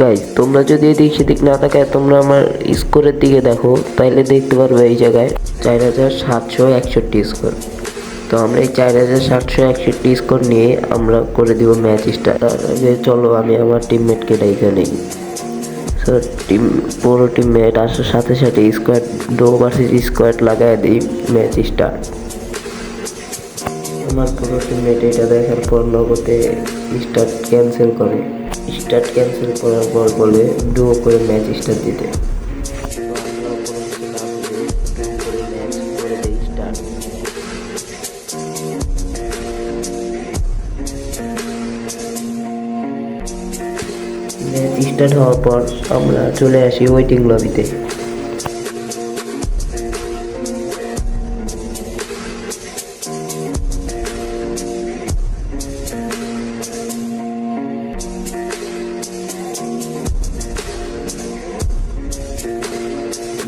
Guys তোমরা যদি এদিক সেদিক না তাকায়, তোমরা আমার স্কোরের দিকে দেখো, তাইলে দেখতে পারবে এই জায়গায় চার হাজার সাতশো একষট্টি স্কোর। তো আমরা এই চার হাজার সাতশো একষট্টি স্কোর নিয়ে আমরা করে দিব ম্যাচ স্টার্ট। তার চলো, আমি আমার টিমমেটকে ডাইকা নেই সো টিম পুরো টিমমেট আসার সাথে সাথে স্কোয়াড ডো ভার্সেস স্কোয়াড লাগাই দিই ম্যাচ স্টার্ট। আমার পুরো টিমমেট এটা দেখার পর নগদে স্টার্ট ক্যান্সেল করে। স্টার্ট ক্যান্সেল করার পর বলে ডুও করে ম্যাচ স্টার্ট দিতে। ম্যাচ স্টার্ট হওয়ার পর আমরা চলে আসি ওয়েটিং লবিতে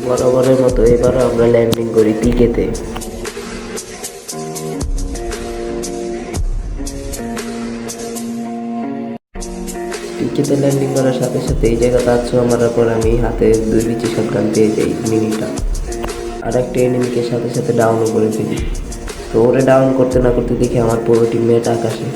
বরাবরের মতো এবারও আমরা ল্যান্ডিং করি পিকেতে পিকেতে ল্যান্ডিং করার সাথে সাথে এই জায়গাতে আছো মারার পর আমি হাতে দুই বিচি শটগান পেয়ে যাই মিনিটা আর একটা এনিমিকে সাথে সাথে ডাউনও করে ফেলি। তো ওরে ডাউন করতে না করতে দেখি আমার পুরো টিমমেট আকাশে।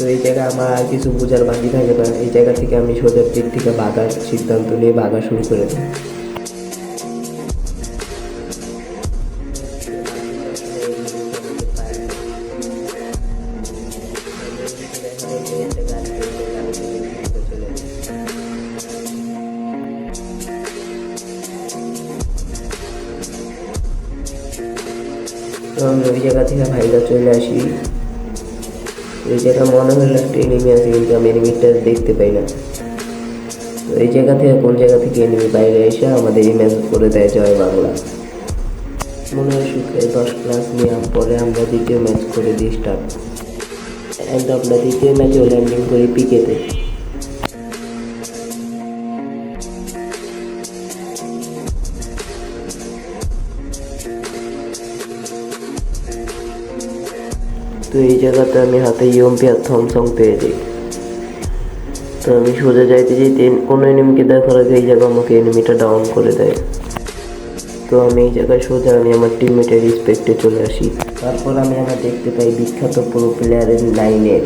তো এই জায়গায় আমার আর কিছু বোঝার বাকি থাকে না এই জায়গা থেকে আমি সোজার দিক থেকে ভাগার সিদ্ধান্ত নিয়ে ভাগা শুরু করে দিই তো আমি ওই জায়গা থেকে ভাইরা চলে আসি। এই জায়গা মনে হলো একটা এনিমি আছে, কিন্তু আমি এনিমিটা দেখতে পাই না। তো এই জায়গা থেকে, কোন জায়গা থেকে এনিমি বাইরে এসে আমাদের এই ম্যাচ করে দেয় জয় বাংলা? মনে হয় সুখে দশ ক্লাস নেওয়ার পরে আমরা দ্বিতীয় ম্যাচ করে দিই স্টার্ট অ্যান্ড আমরা দ্বিতীয় ম্যাচেও ল্যান্ডিং করি পিকেতে তো এই জায়গাতে আমি হাতে ইয়ম্পি আর থমসং পেয়ে যাই। তো আমি সোজা যাইতে যেতে কোনো এনিমিকে দেখার আগে এই জায়গা আমাকে এনিমিটা ডাউন করে দেয়। তো আমি এই জায়গায় সোজা আমি আমার টিমমেটের রিসপেক্টে চলে আসি। তারপর আমি আমার দেখতে পাই বিখ্যাত পুরো প্লেয়ারের লাইনে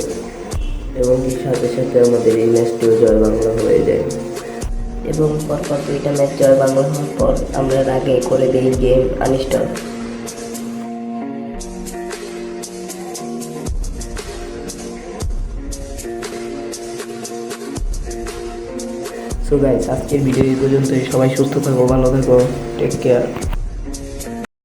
এবং এর সাথে সাথে আমাদের এই ম্যাচটিও জয় বাংলা হয়ে যায়। এবং পরপর দুইটা ম্যাচ জয় বাংলা হওয়ার পর আমরা আগে করে দিই গেম আনইনস্টল সো গাইস আজকের ভিডিও এই পর্যন্তই। সবাই সুস্থ থাকো ভালো থাকো টেক কেয়ার